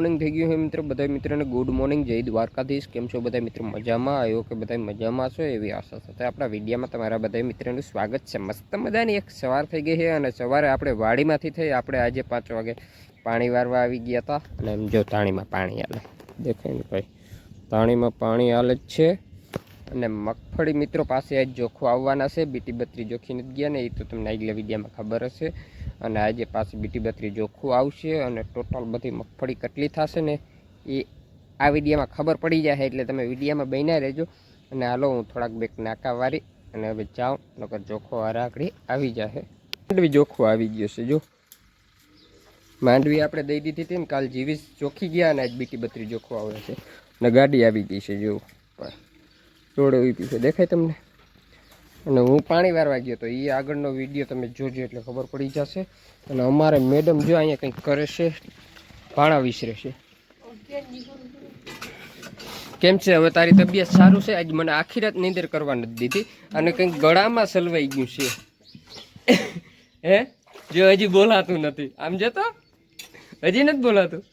Morning થઈ ગયું છે મિત્રો. બધા મિત્રોને ગુડ મોર્નિંગ જય દ્વારકાધીશ. કેમ છો બધા મિત્રો? મજામાં? આવ્યો કે બધા મજામાં છો એવી આશા સાથે આપણા વિડીયામાં તમારા બધા મિત્રોનું સ્વાગત છે. મસ્ત મજાની એક સવાર થઈ ગઈ છે અને સવારે આપણે વાડીમાંથી થઈ આપણે આજે પાંચ વાગે પાણી વારવા આવી ગયા હતા. અને એમ જો તાણીમાં પાણી હાલે દેખાય ને ભાઈ? તાણીમાં પાણી હાલે જ છે. અને મગફળી મિત્રો પાસે આજ જોખો આવવાના છે. બીટી બત્રી જોખી નથી ગયા ને એ તો તમને આગલા વિડીયામાં ખબર હશે. અને આજે પાછી બીટી બત્રી જોખું આવશે અને ટોટલ બધી મગફળી કેટલી થશે ને એ આ વિડીયામાં ખબર પડી જાય એટલે તમે વિડીયામાં બન્યા રહેજો. અને હાલો, હું થોડાક બેક નાકા વારી અને હવે જાઉં, નકર જોખો હરાકડી આવી જશે માંડવી જોખો આવી ગયો છે, જો. માંડવી આપણે દઈ દીધી હતી ને, કાલ જીવીસ ચોખી ગયા અને આજ બીટી બત્રી જોખો આવે છે. અને ગાડી આવી ગઈ છે, જો. જોડે ઊભી છે, દેખાય તમને? અને હું પાણી વારવા ગયો તો એ આગળનો વીડિયો તમે જોજો એટલે ખબર પડી જશે. અને અમારે મેડમ જો અહીંયા કંઈક કરે છે ભાણા વિસરે છે. કેમ છે? હવે તારી તબિયત સારું છે? આજ મને આખી રાત નીંદર કરવા નથી દીધી. અને કંઈક ગળામાં સલવાઈ ગયું છે. હે? જો હજી બોલાતું નથી. આમ જતો? હજી નથી બોલાતું?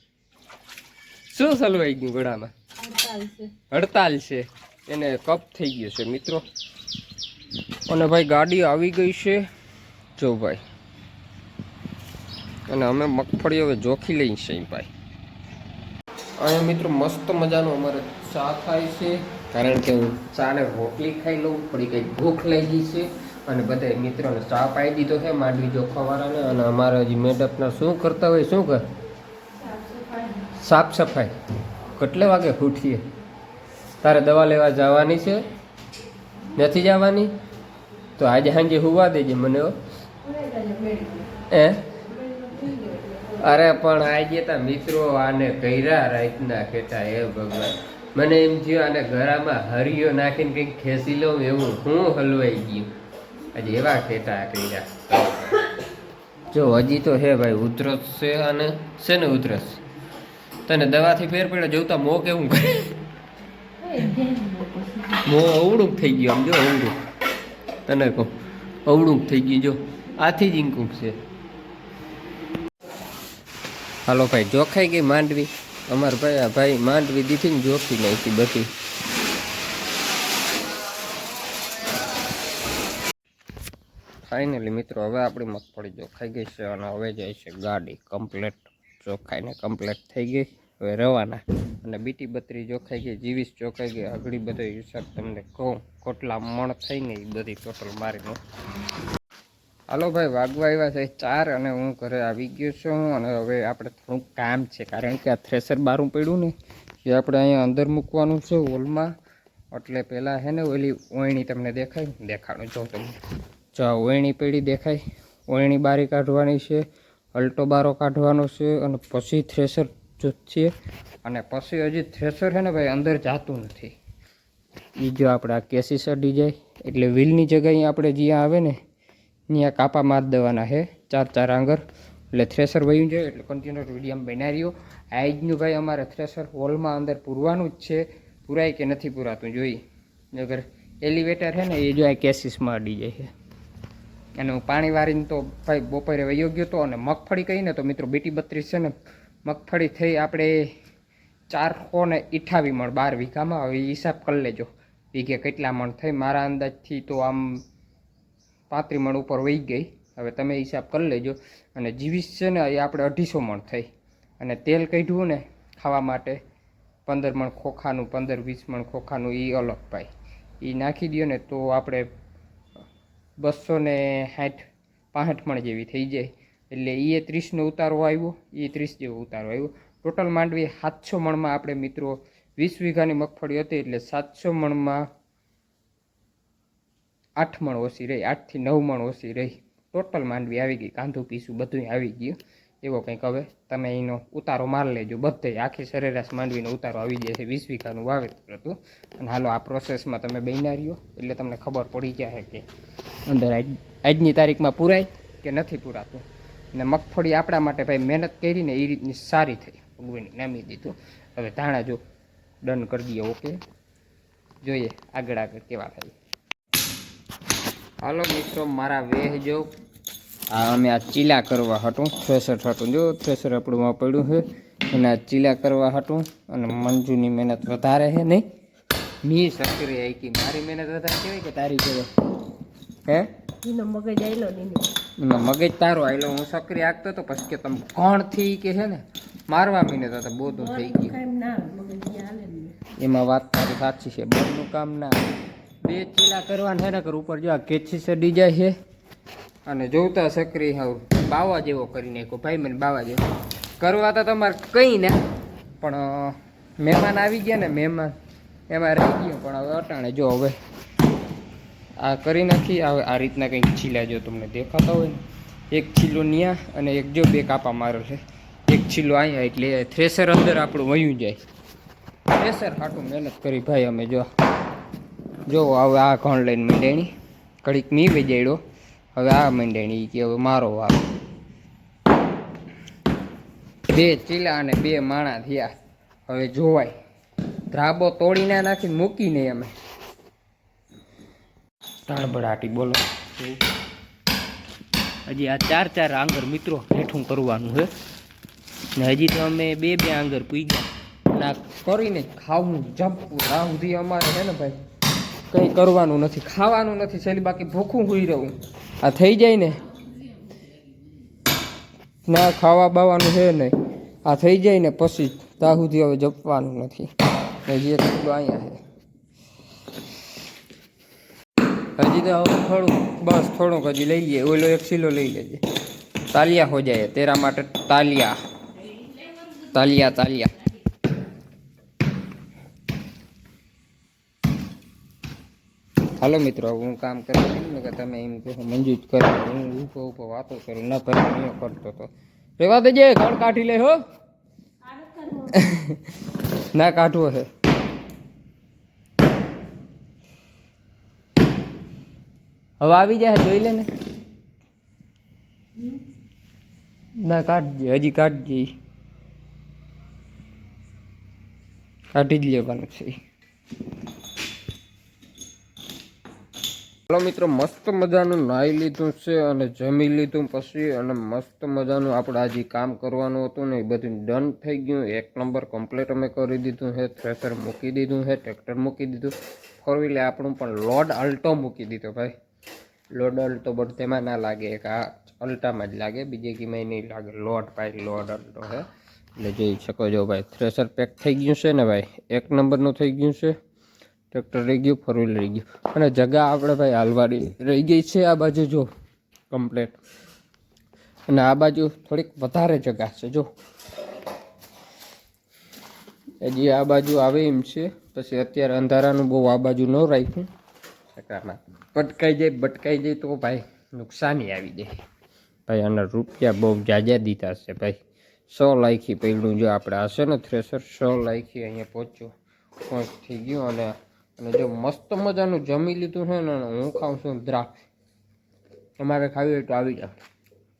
શું સલવાઈ ગયું ગળામાં? હડતાલ છે. એને કપ થઈ ગયો છે મિત્રો. અને ભાઈ ગાડી આવી ગઈ છે. જો ભાઈ. અને અમે મગફળી હવે જોખી લઈ છે ભાઈ. અહીંયા મિત્રો મસ્ત મજાનો અમારે ચા થાય છે. કારણ કે હું ચાને રોટલી ખાઈ લઉં, થોડી કંઈક ભૂખ લઈ ગઈ છે. અને બધા મિત્રોને ચા પાઈ દીધો છે માંડવી જોખાવાળાને અને અમારા હજી મેડપના શું કરતા હોય, શું કર? સાફ સફાઈ કેટલે વાગે ઉઠીએ? તારે દવા લેવા જવાની છે? નથી જવાની? તો આજે સાંજે હુવા દેજે મને હો. એ અરે પણ આજે તા મિત્રો આને કર્યા રાતના કેતા હે ભગવાન. મને એમ થયું આને ઘરામાં હરિયો નાખીને કંઈક ખેંચી લઉં એવું હું હલવાઈ ગયું. આજે એવા કેટા કર્યા. જો હજી તો હે ભાઈ ઉધરસ છે અને છે ને ઉધરસ? તને દવાથી ફેર પડે જોતા મો કેવું કરે? મો અવળું થઈ ગયું આમ જો અવળું. તને કહું. અવળું થઈ ગયું, જો. આથી જ ઇન્કુંક છે. હાલો ભાઈ, જોખાઈ ગઈ માંડવી. અમારા ભાઈ ભાઈ માંડવી દીધી ને જોખી નાખી બધી. ફાઇનલી મિત્રો, હવે આપણી મગફળી જોખાઈ ગઈ છે અને હવે જાય છે ગાડી. કમ્પ્લેટ ચોખાઈને કમ્પ્લેટ થઈ ગઈ. હવે રવાના. અને બીટી બત્રી ચોખાઈ ગઈ, જીવીસ ચોખાઈ ગઈ આગળ બધો હિસાબ તમને કહું. કોટલા મણ થઈને એ બધી ટોટલ મારીનો. હાલો ભાઈ, વાગવા આવ્યા છે ચાર અને હું ઘરે આવી ગયો છું અને હવે આપણે થોડુંક કામ છે, કારણ કે આ થ્રેસર બારું પડ્યું ને, એ આપણે અહીંયા અંદર મૂકવાનું છે હોલમાં. એટલે પહેલાં હે ને ઓલી ઓયણી તમને દેખાય? દેખાડું, જો તમને. જો ઓયણી પડી દેખાય. ઓયણી બારી કાઢવાની છે, અલ્ટો બારો કાઢવાનો છે અને પછી થ્રેસર છે. અને પછી હજી થ્રેસર છે ને ભાઈ અંદર જાતું નથી. એ જો આપણે આ કેસીસ અડી જાય એટલે વ્હીલની જગ્યાએ આપણે જ્યાં આવે ને ત્યાં કાપા માર દેવાના છે ચાર ચાર આંગર. એટલે થ્રેસર વયું જાય એટલે કન્ટિન્યુઅસ વીડિયો બનાવી રહ્યો. આજનું ભાઈ અમારે થ્રેસર હોલમાં અંદર પૂરવાનું જ છે. પૂરાય કે નથી પૂરાતું જોઈ. અગર એલિવેટર છે ને એ જો આ કેસીસમાં અડી જાય છે. અને હું પાણી વારીને તો ભાઈ બપોરે વયો ગયો હતો અને મગફળી કહીને તો મિત્રો બેટી બત્રીસ છે ને મગફળી થઈ આપણે ચારસો ને ઇઠાવી મણ, બાર વીઘામાં. હવે હિસાબ કરી લેજો. વીઘે કેટલા મણ થઈ? મારા અંદાજથી તો આમ પાંત્રી મણ ઉપર વહી ગઈ. હવે તમે હિસાબ કરી લેજો. અને જીવીસ છે ને, એ આપણે અઢીસો મણ થઈ. અને તેલ કાઢ્યું ને ખાવા માટે, પંદર મણ ખોખાનું, પંદર વીસ મણ ખોખાનું એ અલગ પાય. એ નાખી દો ને તો આપણે બસો ને સાઠ પાસઠ મણ જેવી થઈ જાય. એટલે એ ત્રીસનો ઉતારો આવ્યો એ ત્રીસ જેવો ઉતારો આવ્યો. ટોટલ માંડવી સાતસો મણમાં આપણે મિત્રો વીસ વીઘાની મગફળી હતી એટલે સાતસો મણમાં આઠ મણ ઓછી રહી, આઠથી નવ મણ ઓછી રહી. ટોટલ માંડવી આવી ગઈ, કાંધું પીસું બધું આવી ગયું. એવો કંઈક હવે તમે એનો ઉતારો માર લેજો, બધે આખી સરેરાશ માંડવીનો ઉતારો આવી જશે વીસ વીઘાનું વાવેતર હતું. અને હાલો, આ પ્રોસેસમાં તમે બન્યા રહ્યો, એટલે તમને ખબર પડી જાય કે અંદર આજ આજની તારીખમાં પૂરાય કે નથી પૂરાતું. અને મગફળી આપણા માટે ભાઈ મહેનત કરીને એ રીતની સારી થઈ. ભગવાનની નામી દીધું. હવે ધાણા જો ડન કરી દઈએ, ઓકે? જોઈએ, આગળ આગળ કેવા થાય. હાલો મિત્રો, મારા વેહ જો. આ અમે આ ચીલા કરવા હતું થ્રેસર હતું જો થ્રેસર આપણું આ પડ્યું છે એના ચીલા કરવા હતું અને મંજુની મહેનત વધારે છે નહીં? મી સક્રિય આઈકી મારી મહેનત વધારે કહેવાય કે તારી કહેવાય? હે? મગજ આવેલો નહીં મગજ તારો આયલો હું સક્રિય આગતો તો પછી કે તમે કોણથી કે છે ને? મારવા મીને તો બોધું થઈ ગયું. એમાં વાત તારી સાચી છે બહારનું કામ ના બે ચીલા કરવાના છે ને કર ઉપર જો આ કેચી સડી જાય છે. અને જોતા સક્રી હાવ બાવા જેવો કરી નાખ્યો ભાઈ મને બાવા જેવો. કરવા તો તમારે કંઈ ના પણ મહેમાન આવી ગયા ને મહેમાન એમાં રહી ગયું પણ હવે અટાણે જો હવે આ કરી નાખી. આ રીતના કંઈક છીલા જો તમને દેખાતા હોય ને. એક છીલો ન્યા અને એક જો બે કાપા મારો છે. એક છીલો અહીંયા એટલે થ્રેસર અંદર આપણું વયું જાય. થ્રેસર ખાટું મહેનત કરી ભાઈ અમે જો. જો હવે આ ઘણ લઈને મીંડાણી. ઘડીક મી વેજાડ્યો હવે આ મીંડાણી કે હવે મારો વાર. બે ચીલા અને બે માણા થયા. હવે જોવાય. ધ્રાબો તોડીને નાખીને મૂકીને અમે. તાળબડાટી બોલો. હજી આ ચાર ચાર આંગર મિત્રો હેઠું કરવાનું છે. ને હજી તો અમે બે બે આંગર પી ગયા ના કરીને ખાવું જપવું આ સુધી અમારે છે ને ભાઈ, કંઈ કરવાનું નથી, ખાવાનું નથી, છેલ્લી બાકી ભૂખું હોઈ રહું. આ થઈ જાય ને? ના ખાવા બાવાનું છે નહીં આ થઈ જાય ને પછી ત્યાં સુધી હવે જપવાનું નથી. હજી એક અહીંયા છે. હજી તો થોડું બસ થોડુંક હજી લઈ લઈએ. ઓલો એક સિલો લઈ લેજે. તાલિયા હો જાય તેરા માટે તાલિયા. તાલિયા તાલિયા. હાલો મિત્રો હું કામ કરી ને કે તમે એમ કહો મંજૂર કરો. હું ઊભો ઊભો વાતો કરું ના હું એ કરતો તો. રેવા દેજે ઘણ કાઢી લે હો. ના કાઢવો છે. હવે આવી જાય, જોઈ લે ને ના, કાઢજે, હજી કાઢજે. કાઢી જ લેવાનું છે. ચાલો મિત્રો, મસ્ત મજાનું નાહી લીધું છે અને જમી લીધું પછી અને મસ્ત મજાનું આપણે આજે કામ કરવાનું હતું ને એ બધું ડન થઈ ગયું એક નંબર કમ્પ્લીટ અમે કરી દીધું છે, થ્રેસર મૂકી દીધું છે, ટ્રેક્ટર મૂકી દીધું ફોર વ્હીલે આપણું પણ લોડ અલ્ટો મૂકી દીધો ભાઈ લોડ અલ્ટો તેમાં ના લાગે, એક આ અલ્ટામાં જ લાગે, બીજે કીમાં નહીં લાગે. લોટ ભાઈ લોડ અલ્ટો છે એટલે જોઈ શકો છો ભાઈ થ્રેશર પેક થઈ ગયું છે ને ભાઈ? એક નંબરનું થઈ ગયું છે. ટ્રેક્ટર રહી ગયું ફોર વ્હીલ રહી ગયું. અને જગા આપણે ભાઈ હાલવાડી રહી ગઈ છે આ બાજુ જો કમ્પ્લેટ અને આ બાજુ થોડીક વધારે જગા છે, જો. હજી આ બાજુ આવે એમ છે. પછી અત્યારે અંધારાનું બહુ આ બાજુ ન રાખ્યું. સકારમાં ભટકાઈ જાય ભટકાઈ જાય તો ભાઈ નુકસાની આવી જાય. ભાઈ આના રૂપિયા બહુ જાજા દીધા છે ભાઈ. સો લાખી પહેલું જો આપણે હશે ને થ્રેસર સો લાખી અહીંયા પહોંચ્યો. પહોંચ થઈ ગયું અને અને જો મસ્ત મજાનું જમી લીધું છે ને હું ખાઉં છું દ્રાક્ષ. તમારે ખાવી હોય તો આવી જાવ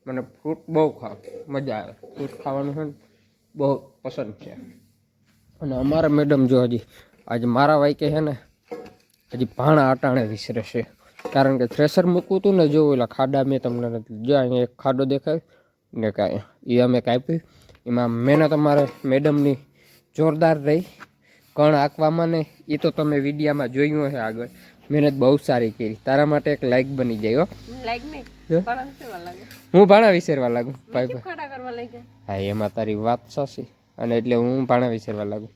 મને ફ્રૂટ બહુ ખાવ, મજા આવે. ફ્રૂટ ખાવાનું છે બહુ પસંદ છે. અને અમારા મેડમ જો હજી, આજે મારા વાઈકે છે ને, હજી ભાણા અટાણે વિસરે છે. કારણ કે થ્રેશર મૂકવું હતું ને જો ઓલા ખાડા મેં તમને નથી જો અહીંયા એક ખાડો દેખાય ને કાંઈ એ અમે કાપ્યું એમાં મહેનત અમારે મેડમની જોરદાર રહી કણ આંકવામાં ને એ તો તમે વિડીયામાં જોયું હશે આગળ. મહેનત બહુ સારી કરી. તારા માટે એક લાઈક બની જાય હો. ભાણા વિસરવા લાગુ. ભાઈ હા એમાં તારી વાત સાચી. અને એટલે હું ભાણા વિસરવા લાગુ.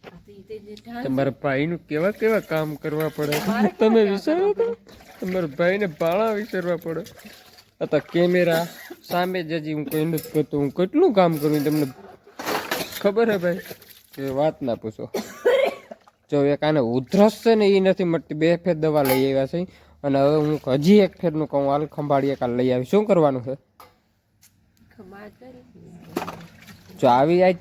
તમારા ભાઈનું કેવા કેવા કામ કરવા પડે? તમે વિચારો તો. તમારા ભાઈને ભાણા વિસરવા પડે. અથવા કેમેરા સામે જ હજી હું કહી નથી કરતો. હું કેટલું કામ કરું તમને ખબર હે ભાઈ? કે વાત ના પૂછો. જો એક આને ઉધરસ છે ને એ નથી મળતી. બે ફેર દવા લઈ આવ્યા છે. અને હવે હું હજી એક ફેરનું કહું હાલ ખંભાળી એક લઈ આવી શું કરવાનું છે? જો આવી આજ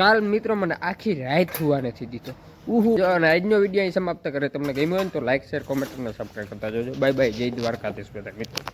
કાલ મિત્રો મને આખી રાત હુવા નથી દીધો ઉહુ. અને આજનો વીડિયો અહીં સમાપ્ત કરે. તમને ગમ્યો હોય તો લાઇક શેર કોમેન્ટ અને સબસ્ક્રાઈબ કરતા જોજો. બાય બાય જય દ્વારકાધીશ બધા મિત્રો.